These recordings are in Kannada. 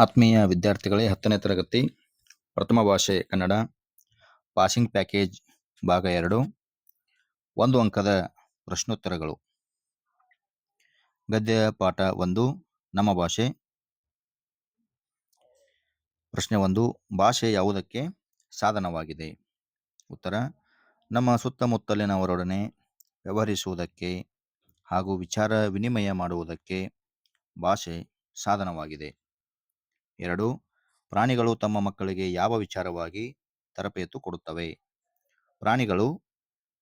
ಆತ್ಮೀಯ ವಿದ್ಯಾರ್ಥಿಗಳೇ, ಹತ್ತನೇ ತರಗತಿ, ಪ್ರಥಮ ಭಾಷೆ ಕನ್ನಡ, ಪಾಸಿಂಗ್ ಪ್ಯಾಕೇಜ್ ಭಾಗ ಎರಡು, ಒಂದು ಅಂಕದ ಪ್ರಶ್ನೋತ್ತರಗಳು. ಗದ್ಯ ಪಾಠ ಒಂದು, ನಮ್ಮ ಭಾಷೆ. ಪ್ರಶ್ನೆ ಒಂದು, ಭಾಷೆ ಯಾವುದಕ್ಕೆ ಸಾಧನವಾಗಿದೆ? ಉತ್ತರ, ನಮ್ಮ ಸುತ್ತಮುತ್ತಲಿನವರೊಡನೆ ವ್ಯವಹರಿಸುವುದಕ್ಕೆ ಹಾಗೂ ವಿಚಾರ ವಿನಿಮಯ ಮಾಡುವುದಕ್ಕೆ ಭಾಷೆ ಸಾಧನವಾಗಿದೆ. ಎರಡು, ಪ್ರಾಣಿಗಳು ತಮ್ಮ ಮಕ್ಕಳಿಗೆ ಯಾವ ವಿಚಾರವಾಗಿ ತರಬೇತು ಕೊಡುತ್ತವೆ? ಪ್ರಾಣಿಗಳು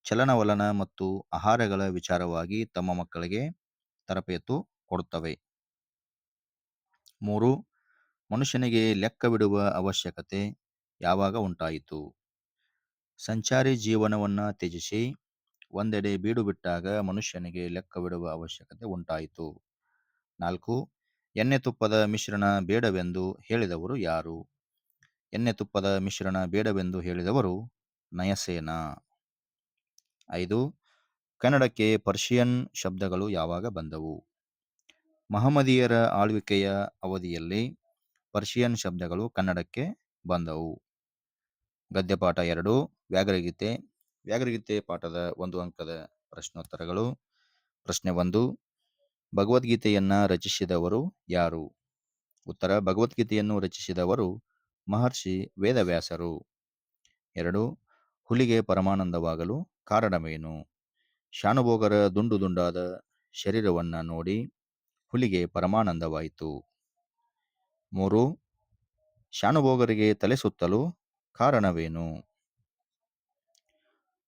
ಚಲನವಲನ ಮತ್ತು ಆಹಾರಗಳ ವಿಚಾರವಾಗಿ ತಮ್ಮ ಮಕ್ಕಳಿಗೆ ತರಬೇತು ಕೊಡುತ್ತವೆ. ಮೂರು, ಮನುಷ್ಯನಿಗೆ ಲೆಕ್ಕವಿಡುವ ಅವಶ್ಯಕತೆ ಯಾವಾಗ ಉಂಟಾಯಿತು? ಸಂಚಾರಿ ಜೀವನವನ್ನು ತ್ಯಜಿಸಿ ಒಂದೆಡೆ ಬೀಡು ಬಿಟ್ಟಾಗ ಮನುಷ್ಯನಿಗೆ ಲೆಕ್ಕವಿಡುವ ಅವಶ್ಯಕತೆ ಉಂಟಾಯಿತು. ನಾಲ್ಕು ಎಣ್ಣೆ ತುಪ್ಪದ ಮಿಶ್ರಣ ಬೇಡವೆಂದು ಹೇಳಿದವರು ಯಾರು? ಎಣ್ಣೆ ತುಪ್ಪದ ಮಿಶ್ರಣ ಬೇಡವೆಂದು ಹೇಳಿದವರು ನಯಸೇನ. ಐದು, ಕನ್ನಡಕ್ಕೆ ಪರ್ಷಿಯನ್ ಶಬ್ದಗಳು ಯಾವಾಗ ಬಂದವು? ಮಹಮ್ಮದಿಯರ ಆಳ್ವಿಕೆಯ ಅವಧಿಯಲ್ಲಿ ಪರ್ಷಿಯನ್ ಶಬ್ದಗಳು ಕನ್ನಡಕ್ಕೆ ಬಂದವು. ಗದ್ಯಪಾಠ ಎರಡು, ವ್ಯಾಘ್ರಗೀತೆ. ವ್ಯಾಘ್ರಗೀತೆ ಪಾಠದ ಒಂದು ಅಂಕದ ಪ್ರಶ್ನೋತ್ತರಗಳು. ಪ್ರಶ್ನೆ ಒಂದು ಭಗವದ್ಗೀತೆಯನ್ನ ರಚಿಸಿದವರು ಯಾರು? ಉತ್ತರ, ಭಗವದ್ಗೀತೆಯನ್ನು ರಚಿಸಿದವರು ಮಹರ್ಷಿ ವೇದವ್ಯಾಸರು. ಎರಡು, ಹುಲಿಗೆ ಪರಮಾನಂದವಾಗಲು ಕಾರಣವೇನು? ಶಾನುಭೋಗರ ದುಂಡು ದುಂಡಾದ ಶರೀರವನ್ನ ನೋಡಿ ಹುಲಿಗೆ ಪರಮಾನಂದವಾಯಿತು. ಮೂರು ಶಾನುಭೋಗರಿಗೆ ತಲೆ ಸುತ್ತಲು ಕಾರಣವೇನು?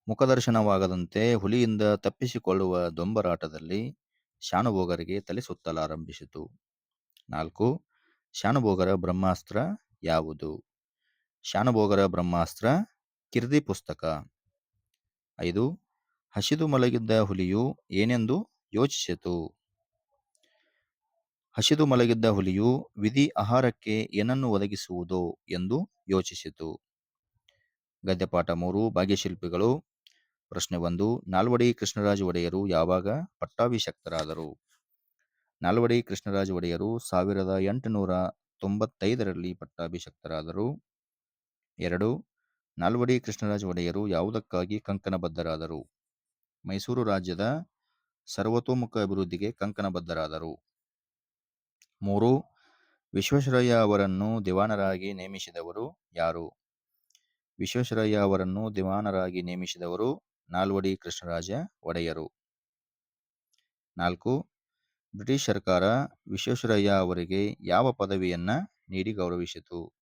ಮುಖದರ್ಶನವಾಗದಂತೆ ಹುಲಿಯಿಂದ ತಪ್ಪಿಸಿಕೊಳ್ಳುವ ದೊಂಬರಾಟದಲ್ಲಿ ಶಾನುಭೋಗರಿಗೆ ತಲೆ ಸುತ್ತಲಾರಂಭಿಸಿತು ನಾಲ್ಕು, ಶಾನುಭೋಗರ ಬ್ರಹ್ಮಾಸ್ತ್ರ ಯಾವುದು? ಶಾನುಭೋಗರ ಬ್ರಹ್ಮಾಸ್ತ್ರ ಕಿರ್ದಿ ಪುಸ್ತಕ. ಐದು, ಹಸಿದು ಮಲಗಿದ್ದ ಹುಲಿಯು ಏನೆಂದು ಯೋಚಿಸಿತು? ಹಸಿದು ಮಲಗಿದ್ದ ಹುಲಿಯು ವಿಧಿ ಆಹಾರಕ್ಕೆ ಏನನ್ನು ಒದಗಿಸುವುದು ಎಂದು ಯೋಚಿಸಿತು. ಗದ್ಯಪಾಠ ಮೂರು ಭಾಗ್ಯಶಿಲ್ಪಿಗಳು ಪ್ರಶ್ನೆ ಒಂದು, ನಾಲ್ವಡಿ ಕೃಷ್ಣರಾಜ ಒಡೆಯರು ಯಾವಾಗ ಪಟ್ಟಾಭಿಷಕ್ತರಾದರು? ನಾಲ್ವಡಿ ಕೃಷ್ಣರಾಜ ಒಡೆಯರು ಸಾವಿರದ ಎಂಟುನೂರ ತೊಂಬತ್ತೈದರಲ್ಲಿ ಪಟ್ಟಾಭಿಷಕ್ತರಾದರು. ಎರಡು, ನಾಲ್ವಡಿ ಕೃಷ್ಣರಾಜ ಒಡೆಯರು ಯಾವುದಕ್ಕಾಗಿ ಕಂಕಣಬದ್ಧರಾದರು? ಮೈಸೂರು ರಾಜ್ಯದ ಸರ್ವತೋಮುಖ ಅಭಿವೃದ್ಧಿಗೆ ಕಂಕಣಬದ್ಧರಾದರು. ಮೂರು, ವಿಶ್ವೇಶ್ವರಯ್ಯ ಅವರನ್ನು ದಿವಾನರಾಗಿ ನೇಮಿಸಿದವರು ಯಾರು? ವಿಶ್ವೇಶ್ವರಯ್ಯ ಅವರನ್ನು ದಿವಾನರಾಗಿ ನೇಮಿಸಿದವರು ನಾಲ್ವಡಿ ಕೃಷ್ಣರಾಜ ಒಡೆಯರು. ನಾಲ್ಕು, ಬ್ರಿಟಿಷ್ ಸರ್ಕಾರ ವಿಶ್ವೇಶ್ವರಯ್ಯ ಅವರಿಗೆ ಯಾವ ಪದವಿಯನ್ನ ನೀಡಿ ಗೌರವಿಸಿತು?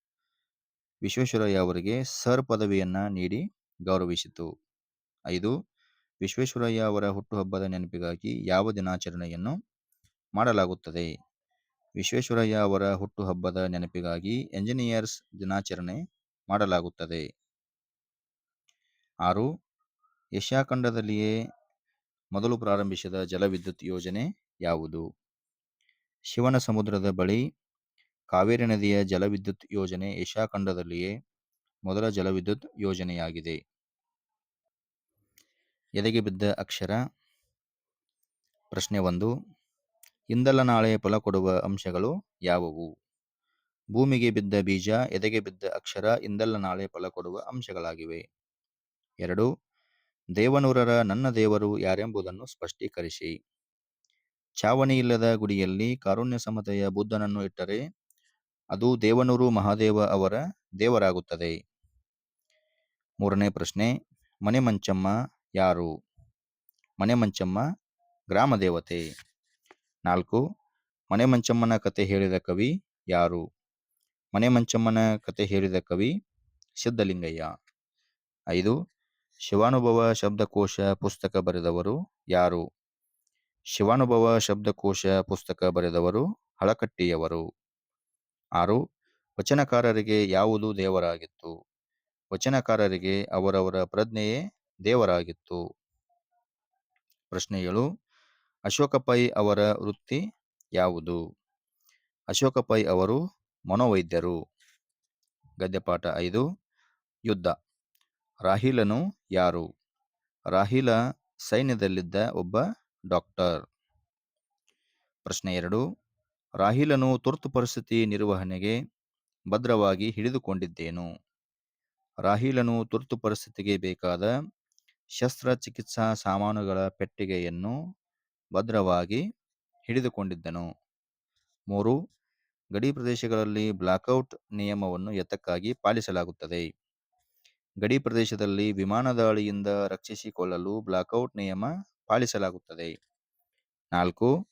ವಿಶ್ವೇಶ್ವರಯ್ಯ ಅವರಿಗೆ ಸರ್ ಪದವಿಯನ್ನ ನೀಡಿ ಗೌರವಿಸಿತು. ಐದು, ವಿಶ್ವೇಶ್ವರಯ್ಯ ಅವರ ಹುಟ್ಟುಹಬ್ಬದ ನೆನಪಿಗಾಗಿ ಯಾವ ದಿನಾಚರಣೆಯನ್ನು ಮಾಡಲಾಗುತ್ತದೆ? ವಿಶ್ವೇಶ್ವರಯ್ಯ ಅವರ ಹುಟ್ಟುಹಬ್ಬದ ನೆನಪಿಗಾಗಿ ಎಂಜಿನಿಯರ್ಸ್ ದಿನಾಚರಣೆ ಮಾಡಲಾಗುತ್ತದೆ. ಆರು ಏಷ್ಯಾ ಖಂಡದಲ್ಲಿಯೇ ಮೊದಲು ಪ್ರಾರಂಭಿಸಿದ ಜಲವಿದ್ಯುತ್ ಯೋಜನೆ ಯಾವುದು? ಶಿವನ ಸಮುದ್ರದ ಬಳಿ ಕಾವೇರಿ ನದಿಯ ಜಲವಿದ್ಯುತ್ ಯೋಜನೆ ಏಷ್ಯಾ ಖಂಡದಲ್ಲಿಯೇ ಮೊದಲ ಜಲವಿದ್ಯುತ್ ಯೋಜನೆಯಾಗಿದೆ. ಎದೆಗೆ ಬಿದ್ದ ಅಕ್ಷರ? ಪ್ರಶ್ನೆ ಒಂದು. ಇಂದಲ್ಲ ನಾಳೆ ಫಲ ಕೊಡುವ ಅಂಶಗಳು ಯಾವುವು? ಭೂಮಿಗೆ ಬಿದ್ದ ಬೀಜ, ಎದೆಗೆ ಬಿದ್ದ ಅಕ್ಷರ ಇಂದಲ್ಲ ನಾಳೆ ಫಲ ಕೊಡುವ ಅಂಶಗಳಾಗಿವೆ. ಎರಡು. ದೇವನೂರರ ನನ್ನ ದೇವರು ಯಾರೆಂಬುದನ್ನು ಸ್ಪಷ್ಟೀಕರಿಸಿ. ಚಾವಣಿಯಿಲ್ಲದ ಗುಡಿಯಲ್ಲಿ ಕಾರುಣ್ಯ ಸಮತೆಯ ಬುದ್ಧನನ್ನು ಇಟ್ಟರೆ ಅದು ದೇವನೂರು ಮಹಾದೇವ ಅವರ ದೇವರಾಗುತ್ತದೆ. ಮೂರನೇ ಪ್ರಶ್ನೆ, ಮನೆ ಮಂಚಮ್ಮ ಯಾರು? ಮನೆ ಮಂಚಮ್ಮ ಗ್ರಾಮ ದೇವತೆ. ನಾಲ್ಕು, ಮನೆ ಮಂಚಮ್ಮನ ಕತೆ ಹೇಳಿದ ಕವಿ ಯಾರು? ಮನೆ ಮಂಚಮ್ಮನ ಕತೆ ಹೇಳಿದ ಕವಿ ಸಿದ್ಧಲಿಂಗಯ್ಯ. ಐದು ಶಿವಾನುಭವ ಶಬ್ದಕೋಶ ಪುಸ್ತಕ ಬರೆದವರು ಯಾರು? ಶಿವಾನುಭವ ಶಬ್ದಕೋಶ ಪುಸ್ತಕ ಬರೆದವರು ಹಳಕಟ್ಟಿಯವರು. ಆರು, ವಚನಕಾರರಿಗೆ ಯಾವುದು ದೇವರಾಗಿತ್ತು? ವಚನಕಾರರಿಗೆ ಅವರವರ ಪ್ರಜ್ಞೆಯೇ ದೇವರಾಗಿತ್ತು. ಪ್ರಶ್ನೆ ಏಳು ಅಶೋಕ ಪೈ ಅವರ ವೃತ್ತಿ ಯಾವುದು? ಅಶೋಕ ಪೈ ಅವರು ಮನೋವೈದ್ಯರು. ಗದ್ಯಪಾಠ ಐದು, ಯುದ್ಧ. ರಾಹಿಲನು ಯಾರು? ರಾಹಿಲ ಸೈನ್ಯದಲ್ಲಿದ್ದ ಒಬ್ಬ ಡಾಕ್ಟರ್. ಪ್ರಶ್ನೆ ಎರಡು. ರಾಹಿಲನು ತುರ್ತು ಪರಿಸ್ಥಿತಿ ನಿರ್ವಹಣೆಗೆ ಭದ್ರವಾಗಿ ಹಿಡಿದುಕೊಂಡಿದ್ದೇನು? ರಾಹಿಲನು ತುರ್ತು ಪರಿಸ್ಥಿತಿಗೆ ಬೇಕಾದ ಶಸ್ತ್ರಚಿಕಿತ್ಸಾ ಸಾಮಾನುಗಳ ಪೆಟ್ಟಿಗೆಯನ್ನು ಭದ್ರವಾಗಿ ಹಿಡಿದುಕೊಂಡಿದ್ದನು. ಮೂರು. ಗಡಿ ಪ್ರದೇಶಗಳಲ್ಲಿ ಬ್ಲಾಕ್ಔಟ್ ನಿಯಮವನ್ನು ಎತ್ತಕ್ಕಾಗಿ ಪಾಲಿಸಲಾಗುತ್ತದೆ. ಗಡಿ ಪ್ರದೇಶದಲ್ಲಿ ವಿಮಾನ ದಾಳಿಯಿಂದ ರಕ್ಷಿಸಿಕೊಳ್ಳಲು ಬ್ಲಾಕ್ಔಟ್ ನಿಯಮ ಪಾಲಿಸಲಾಗುತ್ತದೆ. ನಾಲ್ಕು,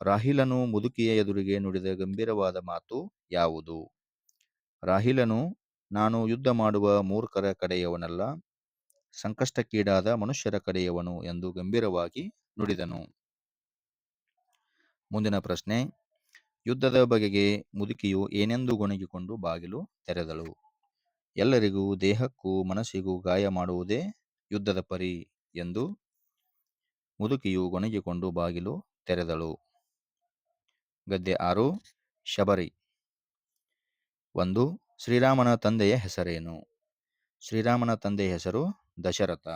ರಾಹಿಲನು ಮುದುಕಿಯ ಎದುರಿಗೆ ನುಡಿದ ಗಂಭೀರವಾದ ಮಾತು ಯಾವುದು? ರಾಹಿಲನು, ನಾನು ಯುದ್ಧ ಮಾಡುವ ಮೂರ್ಖರ ಕಡೆಯವನಲ್ಲ, ಸಂಕಷ್ಟಕ್ಕೀಡಾದ ಮನುಷ್ಯರ ಕಡೆಯವನು ಎಂದು ಗಂಭೀರವಾಗಿ ನುಡಿದನು. ಮುಂದಿನ ಪ್ರಶ್ನೆ, ಯುದ್ಧದ ಬಗೆಗೆ ಮುದುಕಿಯು ಏನೆಂದು ಗೊಣಗಿಕೊಂಡು ಬಾಗಿಲು ತೆರೆದಳು? ಎಲ್ಲರಿಗೂ ದೇಹಕ್ಕೂ ಮನಸ್ಸಿಗೂ ಗಾಯ ಮಾಡುವುದೇ ಯುದ್ಧದ ಪರಿ ಎಂದು ಮುದುಕಿಯು ಗೊಣಗಿಕೊಂಡು ಬಾಗಿಲು ತೆರೆದಳು. ಗದ್ದೆ ಆರು, ಶಬರಿ. ಒಂದು, ಶ್ರೀರಾಮನ ತಂದೆಯ ಹೆಸರೇನು? ಶ್ರೀರಾಮನ ತಂದೆಯ ಹೆಸರು ದಶರಥ.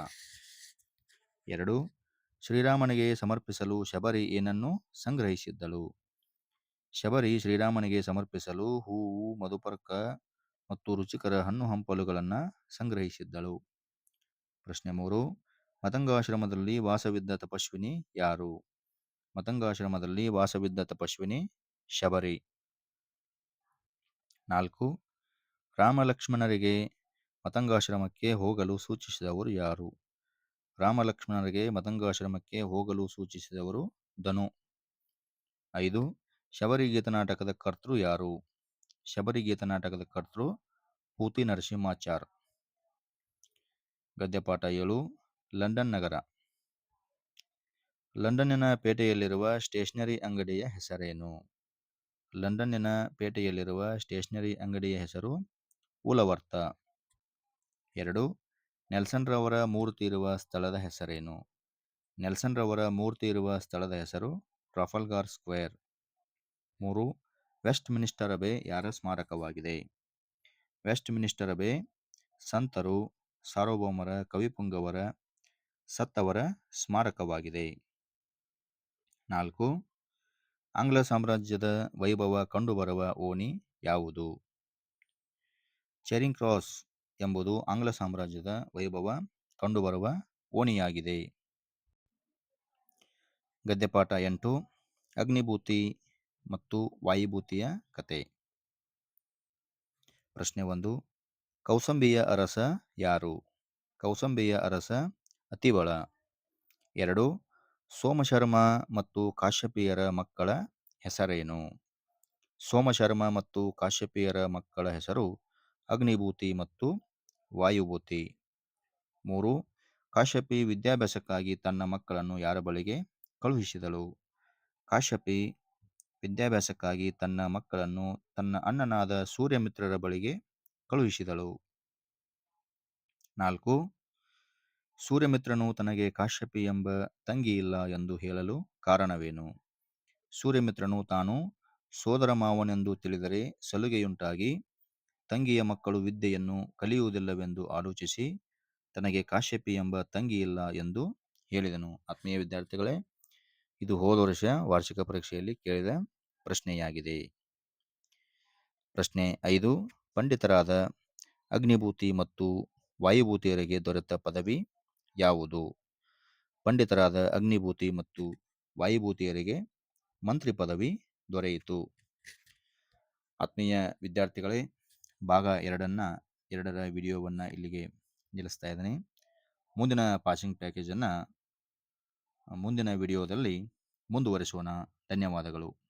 ಎರಡು, ಶ್ರೀರಾಮನಿಗೆ ಸಮರ್ಪಿಸಲು ಶಬರಿ ಏನನ್ನು ಸಂಗ್ರಹಿಸಿದ್ದಳು? ಶಬರಿ ಶ್ರೀರಾಮನಿಗೆ ಸಮರ್ಪಿಸಲು ಹೂವು, ಮಧುಪರ್ಕ ಮತ್ತು ರುಚಿಕರ ಹಣ್ಣು ಹಂಪಲುಗಳನ್ನು ಸಂಗ್ರಹಿಸಿದ್ದಳು. ಪ್ರಶ್ನೆ ಮೂರು, ಮತಂಗಾಶ್ರಮದಲ್ಲಿ ವಾಸವಿದ್ದ ತಪಸ್ವಿನಿ ಯಾರು? ಮತಂಗಾಶ್ರಮದಲ್ಲಿ ವಾಸವಿದ್ದ ತಪಸ್ವಿನಿ ಶಬರಿ. ನಾಲ್ಕು, ರಾಮಲಕ್ಷ್ಮಣರಿಗೆ ಮತಂಗಾಶ್ರಮಕ್ಕೆ ಹೋಗಲು ಸೂಚಿಸಿದವರು ಯಾರು? ರಾಮಲಕ್ಷ್ಮಣರಿಗೆ ಮತಂಗಾಶ್ರಮಕ್ಕೆ ಹೋಗಲು ಸೂಚಿಸಿದವರು ಧನು. ಐದು, ಶಬರಿ ಗೀತನಾಟಕದ ಕರ್ತೃ ಯಾರು? ಶಬರಿ ಗೀತನಾಟಕದ ಕರ್ತೃ ಪೂತಿ ನರಸಿಂಹಾಚಾರ್. ಗದ್ಯಪಾಠ ಏಳು, ಲಂಡನ್ ನಗರ. ಲಂಡನ್ನಿನ ಪೇಟೆಯಲ್ಲಿರುವ ಸ್ಟೇಷನರಿ ಅಂಗಡಿಯ ಹೆಸರೇನು? ಲಂಡನ್ನಿನ ಪೇಟೆಯಲ್ಲಿರುವ ಸ್ಟೇಷನರಿ ಅಂಗಡಿಯ ಹೆಸರು ಉಲವರ್ತ ಎರಡು, ನೆಲ್ಸನ್ ರವರ ಮೂರ್ತಿ ಇರುವ ಸ್ಥಳದ ಹೆಸರೇನು? ನೆಲ್ಸನ್ ರವರ ಮೂರ್ತಿ ಇರುವ ಸ್ಥಳದ ಹೆಸರು ಟ್ರಫಲ್ಗಾರ್ ಸ್ಕ್ವೇರ್. ಮೂರು ವೆಸ್ಟ್ ಮಿನಿಸ್ಟರ್ ಅಬೆ ಯಾರ ಸ್ಮಾರಕವಾಗಿದೆ? ವೆಸ್ಟ್ ಮಿನಿಸ್ಟರ್ ಅಬೆ ಸಂತರು, ಸಾರ್ವಭೌಮರ, ಕವಿಪುಂಗವರ ಸತ್ತವರ ಸ್ಮಾರಕವಾಗಿದೆ. ನಾಲ್ಕು, ಆಂಗ್ಲ ಸಾಮ್ರಾಜ್ಯದ ವೈಭವ ಕಂಡುಬರುವ ಓಣಿ ಯಾವುದು? ಚೆರಿಂಗ್ ಕ್ರಾಸ್ ಎಂಬುದು ಆಂಗ್ಲ ಸಾಮ್ರಾಜ್ಯದ ವೈಭವ ಕಂಡುಬರುವ ಓಣಿಯಾಗಿದೆ. ಗದ್ಯಪಾಠ ಎಂಟು, ಅಗ್ನಿಭೂತಿ ಮತ್ತು ವಾಯುಭೂತಿಯ ಕತೆ. ಪ್ರಶ್ನೆ ಒಂದು, ಕೌಸಂಬಿಯ ಅರಸ ಯಾರು? ಕೌಸಂಬಿಯ ಅರಸ ಅತಿವಳ ಎರಡು, ಸೋಮಶರ್ಮ ಮತ್ತು ಕಾಶ್ಯಪಿಯರ ಮಕ್ಕಳ ಹೆಸರೇನು? ಸೋಮಶರ್ಮ ಮತ್ತು ಕಾಶ್ಯಪಿಯರ ಮಕ್ಕಳ ಹೆಸರು ಅಗ್ನಿಭೂತಿ ಮತ್ತು ವಾಯುಭೂತಿ. ಮೂರು, ಕಾಶ್ಯಪಿ ವಿದ್ಯಾಭ್ಯಾಸಕ್ಕಾಗಿ ತನ್ನ ಮಕ್ಕಳನ್ನು ಯಾರ ಬಳಿಗೆ ಕಳುಹಿಸಿದಳು? ಕಾಶ್ಯಪಿ ವಿದ್ಯಾಭ್ಯಾಸಕ್ಕಾಗಿ ತನ್ನ ಮಕ್ಕಳನ್ನು ತನ್ನ ಅಣ್ಣನಾದ ಸೂರ್ಯಮಿತ್ರರ ಬಳಿಗೆ ಕಳುಹಿಸಿದಳು. ನಾಲ್ಕು, ಸೂರ್ಯಮಿತ್ರನು ತನಗೆ ಕಾಶ್ಯಪಿ ಎಂಬ ತಂಗಿ ಇಲ್ಲ ಎಂದು ಹೇಳಲು ಕಾರಣವೇನು? ಸೂರ್ಯಮಿತ್ರನು ತಾನು ಸೋದರ ಮಾವನೆಂದು ತಿಳಿದರೆ ಸಲುಗೆಯುಂಟಾಗಿ ತಂಗಿಯ ಮಕ್ಕಳು ವಿದ್ಯೆಯನ್ನು ಕಲಿಯುವುದಿಲ್ಲವೆಂದು ಆಲೋಚಿಸಿ ತನಗೆ ಕಾಶ್ಯಪಿ ಎಂಬ ತಂಗಿ ಇಲ್ಲ ಎಂದು ಹೇಳಿದನು. ಆತ್ಮೀಯ ವಿದ್ಯಾರ್ಥಿಗಳೇ, ಇದು ಹೋದ ವರ್ಷ ವಾರ್ಷಿಕ ಪರೀಕ್ಷೆಯಲ್ಲಿ ಕೇಳಿದ. ಪ್ರಶ್ನೆಯಾಗಿದೆ. ಪ್ರಶ್ನೆ ಐದು, ಪಂಡಿತರಾದ ಅಗ್ನಿಭೂತಿ ಮತ್ತು ವಾಯುಭೂತಿಯರಿಗೆ ದೊರೆತ ಪದವಿ ಯಾವುದು? ಪಂಡಿತರಾದ ಅಗ್ನಿಭೂತಿ ಮತ್ತು ವಾಯುಭೂತಿಯರಿಗೆ ಮಂತ್ರಿ ಪದವಿ ದೊರೆಯಿತು. ಆತ್ಮೀಯ ವಿದ್ಯಾರ್ಥಿಗಳೇ, ಭಾಗ ಎರಡನ್ನ, ಎರಡರ ವಿಡಿಯೋವನ್ನು ಇಲ್ಲಿಗೆ ನಿಲ್ಲಿಸ್ತಾ ಇದ್ದೇನೆ. ಮುಂದಿನ ಪಾಸಿಂಗ್ ಪ್ಯಾಕೇಜನ್ನು, ಮುಂದಿನ ವಿಡಿಯೋದಲ್ಲಿ ಮುಂದುವರಿಸೋಣ. ಧನ್ಯವಾದಗಳು.